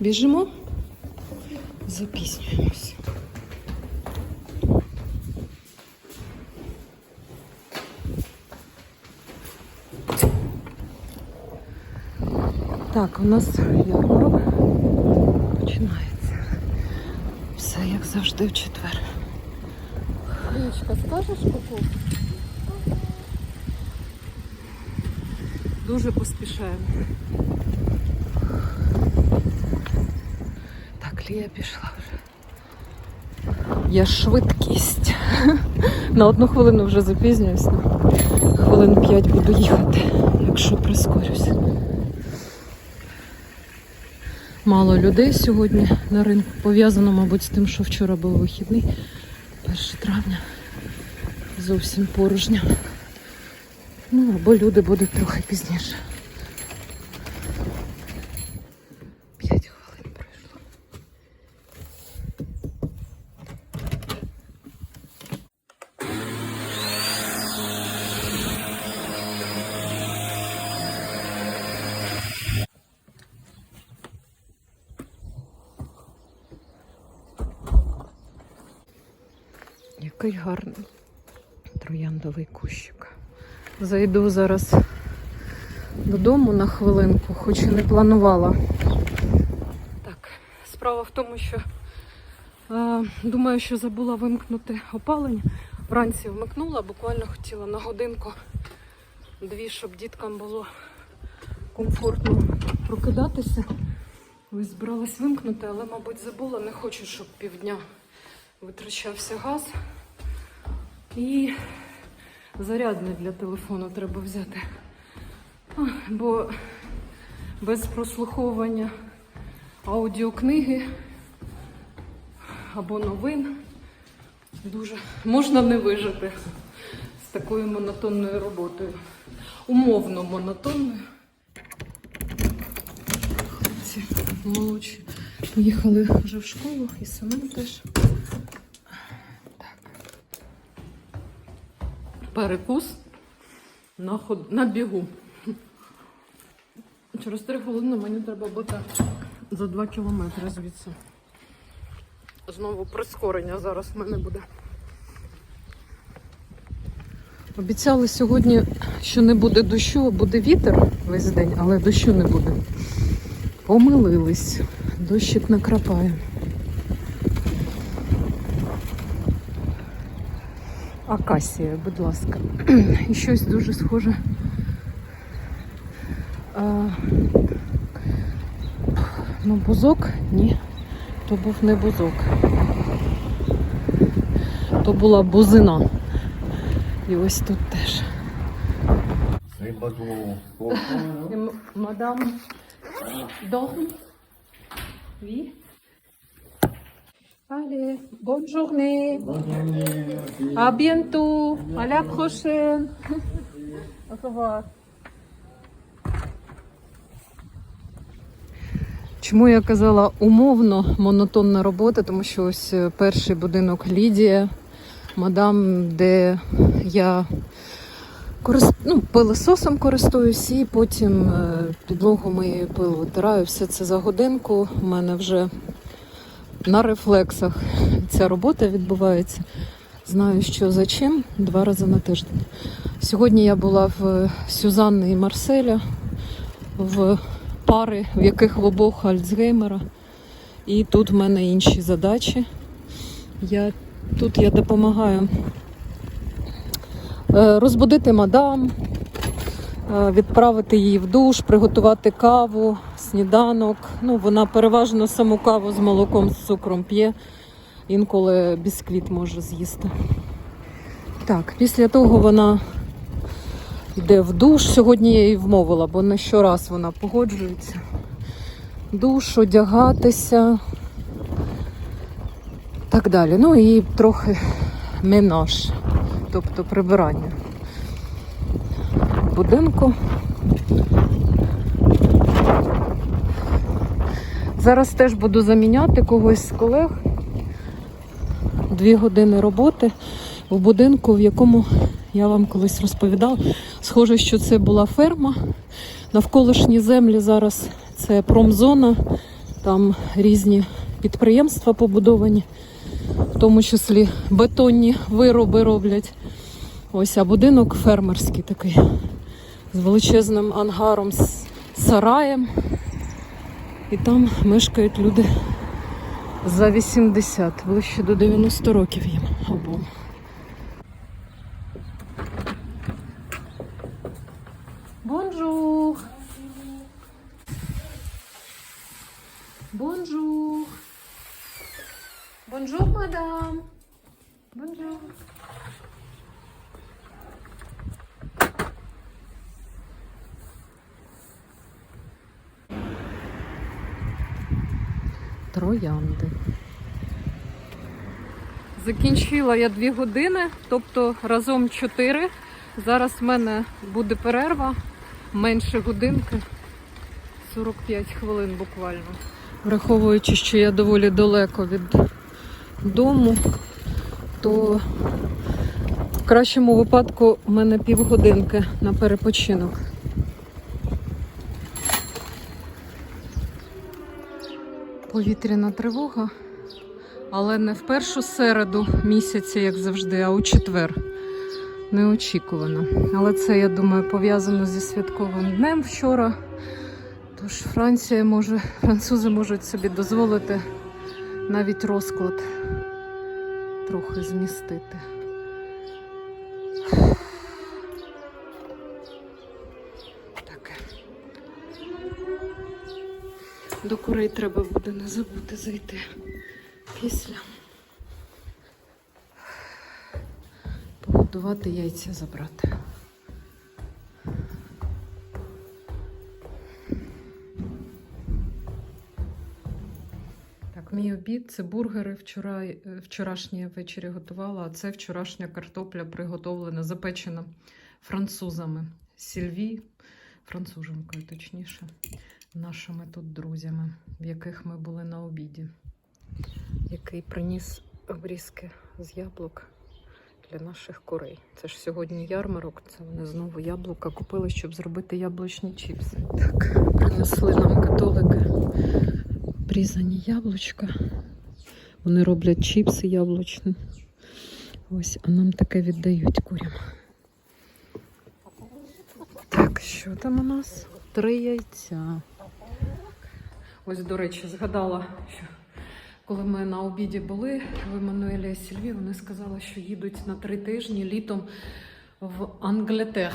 Біжимо. Запізнюємося. Так, у нас ярмарок починається. Все як завжди в четвер. Річка, скажеш ку Дуже поспішаємо. Лія пішла вже. Я швидкість. На одну хвилину вже запізнююсь. Хвилин п'ять буду їхати, якщо прискорюсь. Мало людей сьогодні на ринку. Пов'язано, мабуть, з тим, що вчора був вихідний. 1 травня. Зовсім порожньо. Ну, або люди будуть трохи пізніше. Який гарний трояндовий кущик. Зайду зараз додому на хвилинку, хоч і не планувала. Так, справа в тому, що е, думаю, що забула вимкнути опалення. Вранці вмикнула, буквально хотіла на годинку, дві, щоб діткам було комфортно прокидатися. Ось збиралась вимкнути, але, мабуть, забула. Не хочу, щоб півдня витрачався газ. І зарядне для телефону треба взяти. Бо без прослуховування аудіокниги або новин дуже можна не вижити з такою монотонною роботою. Умовно монотонною. Хлопці молодші поїхали вже в школу і самим теж. Перекус на, ход... на бігу. Через 3 хвилини мені треба бути за 2 кілометри звідси. Знову прискорення зараз в мене буде. Обіцяли сьогодні, що не буде дощу, а буде вітер весь день, але дощу не буде. Помилились. Дощик накрапає. Акація, будь ласка. І щось дуже схоже. А, ну, бузок? Ні. То був не бузок. То була бузина. І ось тут теж. C'est pas trop. Allez, bonne journée. À bientôt. À la prochaine. Au revoir. Чому я казала умовно монотонна робота, тому що ось е, перший будинок Лідія, мадам, де я Корис... Ну, пилососом користуюсь і потім е, підлогу мию, пил витираю. Все це за годинку. У мене вже на рефлексах ця робота відбувається. Знаю, що за чим два рази на тиждень. Сьогодні я була в Сюзанни і Марселя, в пари, в яких в обох Альцгеймера. І тут в мене інші задачі. Я, тут я допомагаю Е, розбудити мадам, е, відправити її в душ, приготувати каву, сніданок. Ну, вона переважно саму каву з молоком з цукром п'є, інколи бісквіт може з'їсти. Так, після того вона йде в душ. Сьогодні я її вмовила, бо не щораз вона погоджується. Душ, одягатися. Так далі. Ну і трохи менаж тобто прибирання будинку. Зараз теж буду заміняти когось з колег. Дві години роботи в будинку, в якому я вам колись розповідала. Схоже, що це була ферма. Навколишні землі зараз це промзона, Там різні підприємства побудовані, в тому числі бетонні вироби роблять. Ось, а будинок фермерський такий, з величезним ангаром, з сараєм. І там мешкають люди за 80, ближче до 90 років їм обом. Бонжур! Бонжур! Бонжур, мадам! Бонжур! Троянди. Закінчила я дві години, тобто разом чотири. Зараз в мене буде перерва менше годинки, 45 хвилин буквально. Враховуючи, що я доволі далеко від дому, то в кращому випадку в мене півгодинки на перепочинок. Повітряна тривога, але не в першу середу місяця, як завжди, а у четвер. Неочікувано. Але це, я думаю, пов'язано зі святковим днем вчора. Тож Франція може, французи можуть собі дозволити навіть розклад трохи змістити. Таке. До курей треба буде не забути зайти після. Погодувати яйця забрати. Так, мій обід це бургери. Вчора, е, вчорашні ввечері готувала, а це вчорашня картопля приготовлена, запечена французами. Сільві, француженкою, точніше, нашими тут друзями, в яких ми були на обіді, який приніс обрізки з яблук для наших курей. Це ж сьогодні ярмарок, це вони знову яблука купили, щоб зробити яблучні чіпси. Так, принесли нам католики обрізані яблучка. Вони роблять чіпси яблучні. Ось, а нам таке віддають курям. Так, що там у нас? Три яйця. Ось, до речі, згадала, що коли ми на обіді були в Еммануеля і Сільві, вони сказали, що їдуть на три тижні літом в Англетер.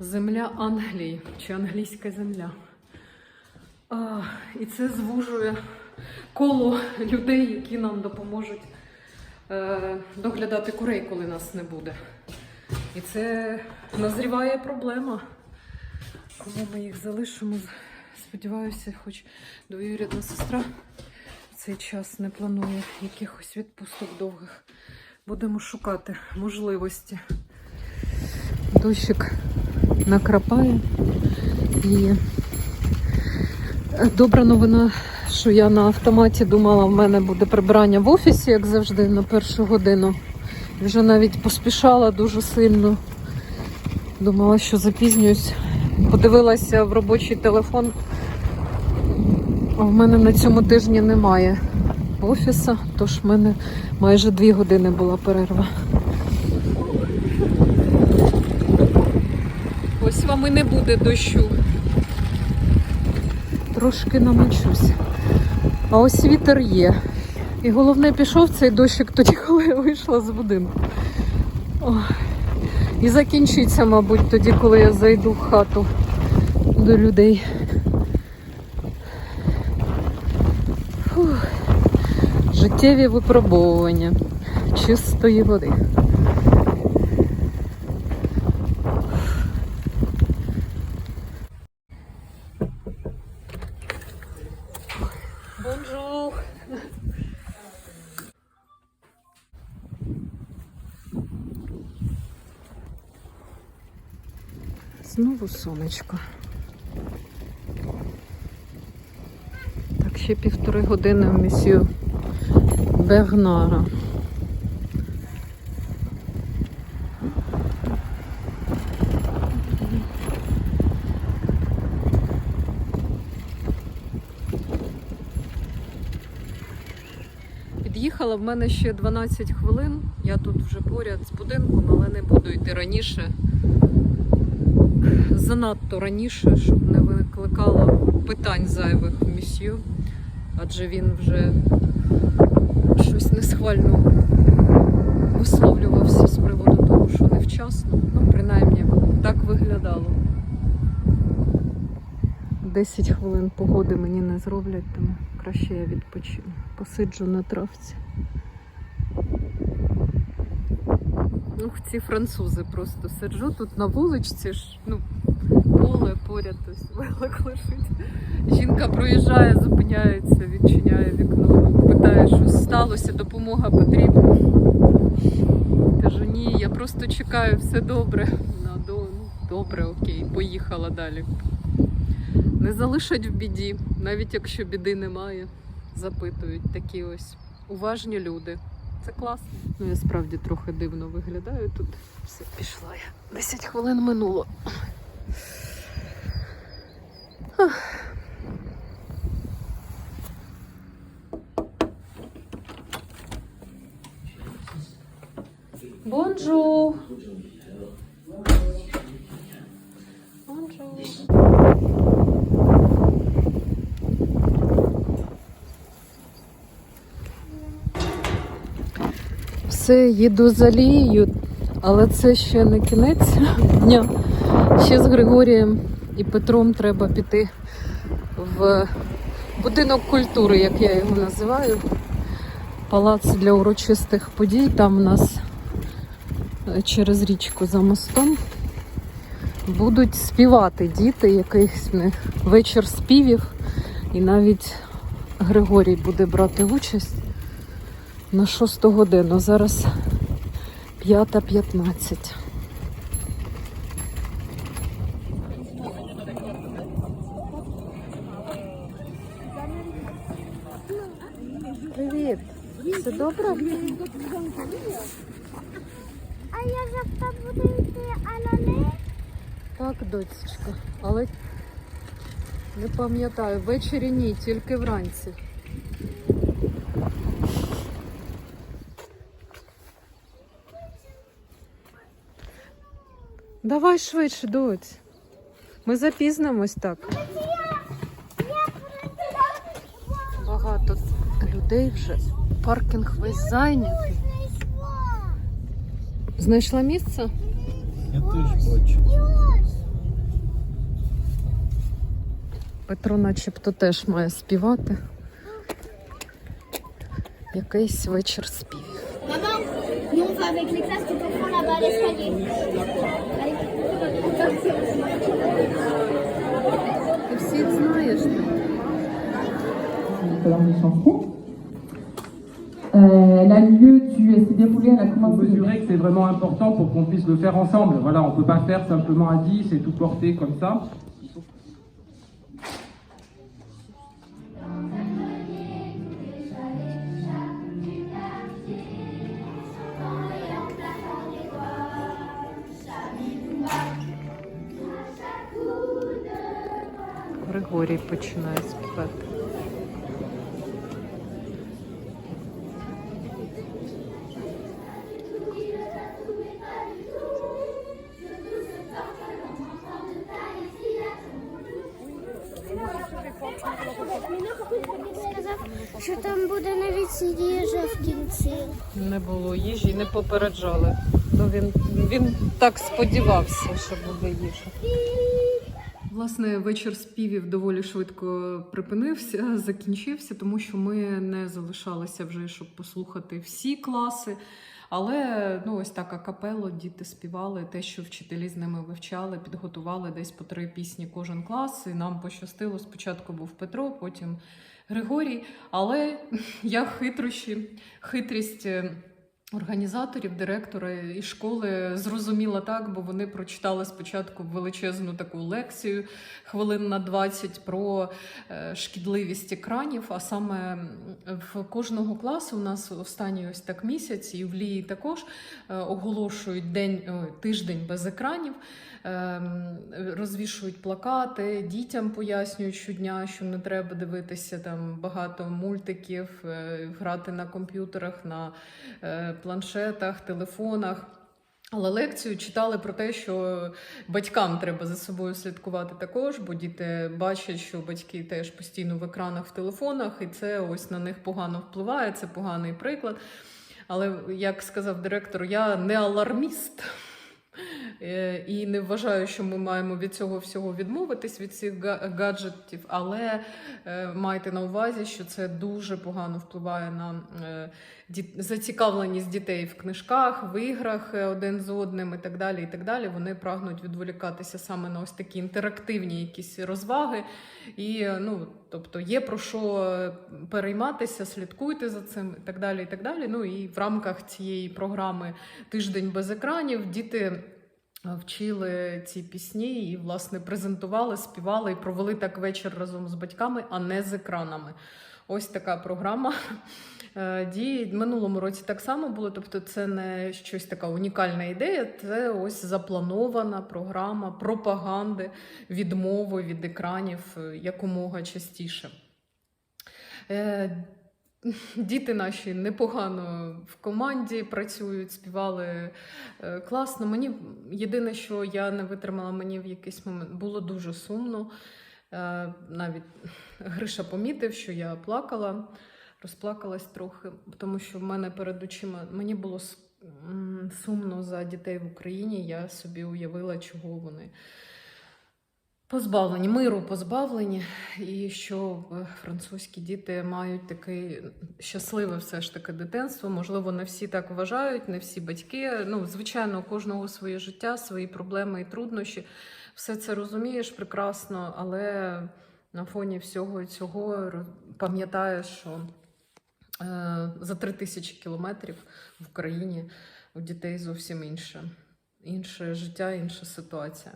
Земля Англії чи англійська земля. А, і це звужує коло людей, які нам допоможуть е, доглядати курей, коли нас не буде. І це назріває проблема. Кому ми їх залишимо, сподіваюся, хоч двоюрідна сестра в цей час не планує якихось відпусток довгих. Будемо шукати можливості. Дощик накрапає і добра новина, що я на автоматі думала, в мене буде прибирання в офісі, як завжди, на першу годину. Вже навіть поспішала дуже сильно. Думала, що запізнююсь. Подивилася в робочий телефон. В мене на цьому тижні немає офіса, тож в мене майже дві години була перерва. Ось вам і не буде дощу. Трошки намочусь. А ось вітер є. І головне пішов цей дощик тоді, коли я вийшла з будинку. Ой. І закінчиться, мабуть, тоді, коли я зайду в хату до людей. Життєві випробовування чистої води. Бонжур! Знову сонечко. Так, ще півтори години в місію Бернара. Під'їхала в мене ще 12 хвилин. Я тут вже поряд з будинком, але не буду йти раніше. Занадто раніше, щоб не викликало питань зайвих в місію, адже він вже щось несхвально висловлювався з приводу того, що невчасно. Ну, принаймні, так виглядало. 10 хвилин погоди мені не зроблять, тому краще я відпочину. Посиджу на травці. Ух, ці французи просто сиджу тут на вуличці ж, ну, поле поряд, ось велик лежить. Жінка проїжджає, зупиняється, відчиняє вікно, питає, що сталося, допомога потрібна. Кажу, ні, я просто чекаю, все добре. Ну, добре, окей, поїхала далі. Не залишать в біді, навіть якщо біди немає, запитують такі ось уважні люди. Це класно. Ну, я справді трохи дивно виглядаю тут. Все, пішла я. 10 хвилин минуло. Ах. Бонжур. Все, їду за Лією, але це ще не кінець дня. Ще з Григорієм і Петром треба піти в будинок культури, як я його називаю. Палац для урочистих подій. Там у нас через річку за мостом будуть співати діти, якийсь вечір співів. І навіть Григорій буде брати участь на шосту годину. Зараз 5.15. Привіт. Все добре? А я завтра буду йти алане. Так, доцечка. Але не пам'ятаю, ввечері ні, тільки вранці. Давай швидше, доць. Ми запізнимось так. Багато людей вже. Паркінг весь зайнятий. Знайшла місце? Я теж бачу. Петро начебто теж має співати. Якийсь вечір співів. Maman, nous on va avec les classes, tu peux prendre là-bas l'escalier. Ти всіх знаєш. colère de chanson. Euh, elle a eu lieu, tu s'est déroulée à la Faut commande mesurer que c'est vraiment important pour qu'on puisse le faire ensemble. Voilà, on peut pas faire simplement à 10 et tout porter comme ça. Григорій починає співати. Що там буде навіть їжа в кінці. Не було їжі, не попереджали. Ну, він, він так сподівався, що буде їжа. Власне, вечір співів доволі швидко припинився, закінчився, тому що ми не залишалися вже, щоб послухати всі класи. Але ну, ось так акапело діти співали те, що вчителі з ними вивчали, підготували десь по три пісні кожен клас. І нам пощастило. Спочатку був Петро, потім Григорій. Але я хитрощі, хитрість е, Організаторів, директора і школи зрозуміла так, бо вони прочитали спочатку величезну таку лекцію хвилин на 20 про е, шкідливість екранів. А саме в кожного класу у нас останній ось так місяць, і в лії також е, оголошують день тиждень без екранів. Ем, розвішують плакати, дітям пояснюють щодня, що не треба дивитися там багато мультиків, е, грати на комп'ютерах, на е, планшетах, телефонах. Але лекцію читали про те, що батькам треба за собою слідкувати також, бо діти бачать, що батьки теж постійно в екранах в телефонах, і це ось на них погано впливає. Це поганий приклад. Але як сказав директор, я не аларміст. Е, І не вважаю, що ми маємо від цього всього відмовитись від цих гаджетів, але е, майте на увазі, що це дуже погано впливає на е, зацікавленість дітей в книжках, в іграх один з одним і так далі. І так далі. Вони прагнуть відволікатися саме на ось такі інтерактивні якісь розваги. І ну, тобто є про що перейматися, слідкуйте за цим і так далі. І так далі. Ну і в рамках цієї програми Тиждень без екранів діти. Вчили ці пісні і, власне, презентували, співали і провели так вечір разом з батьками, а не з екранами. Ось така програма е, діє. Минулому році так само було. Тобто, це не щось така унікальна ідея, це ось запланована програма пропаганди, відмови від екранів е, якомога частіше. Діти наші непогано в команді працюють, співали е, класно. Мені єдине, що я не витримала, мені в якийсь момент було дуже сумно. Е, Навіть Гриша помітив, що я плакала, розплакалась трохи, тому що в мене перед очима мені було сумно за дітей в Україні. Я собі уявила, чого вони. Позбавлені, миру позбавлені, і що е, французькі діти мають таке щасливе все ж таки дитинство. Можливо, не всі так вважають, не всі батьки. Ну, звичайно, у кожного своє життя, свої проблеми і труднощі. Все це розумієш прекрасно, але на фоні всього цього пам'ятаєш, що е, за три тисячі кілометрів в Україні у дітей зовсім інше. Інше життя, інша ситуація.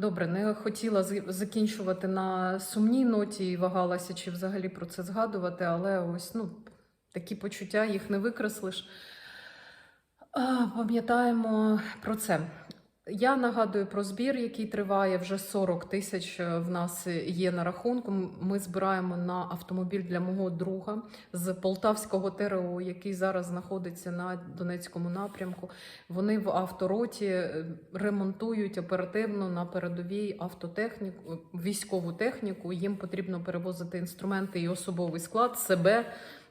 Добре, не хотіла з- закінчувати на сумній ноті і вагалася, чи взагалі про це згадувати, але ось ну, такі почуття їх не викреслиш. Пам'ятаємо про це. Я нагадую про збір, який триває вже 40 тисяч е, в нас є на рахунку. Ми збираємо на автомобіль для мого друга з Полтавського ТРО, який зараз знаходиться на Донецькому напрямку. Вони в автороті е, ремонтують оперативно на передовій автотехніку, військову техніку. Їм потрібно перевозити інструменти і особовий склад себе.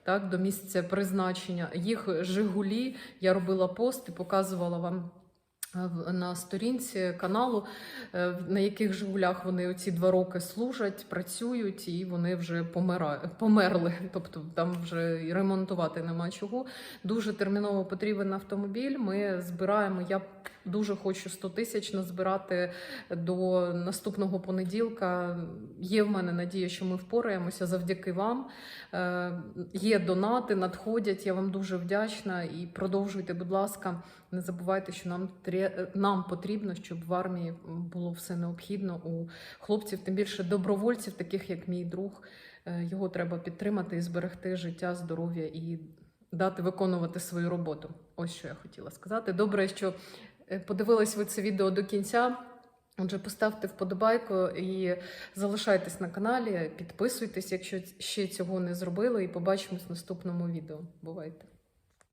Так, до місця призначення. Їх Жигулі. Я робила пост і показувала вам е, на сторінці каналу, е, на яких Жигулях вони оці два роки служать, працюють, і вони вже помира... померли. Тобто там вже і ремонтувати нема чого. Дуже терміново потрібен автомобіль. Ми збираємо. Я дуже хочу 100 тисяч назбирати до наступного понеділка. Є в мене надія, що ми впораємося завдяки вам. Е, Є донати, надходять. Я вам дуже вдячна і продовжуйте, будь ласка. Не забувайте, що нам нам потрібно, щоб в армії було все необхідно у хлопців, тим більше добровольців, таких як мій друг. Е, Його треба підтримати і зберегти життя, здоров'я і дати виконувати свою роботу. Ось що я хотіла сказати. Добре, що подивились ви це відео до кінця. Отже, поставте вподобайку і залишайтесь на каналі, підписуйтесь, якщо ще цього не зробили, і побачимось в наступному відео. Бувайте!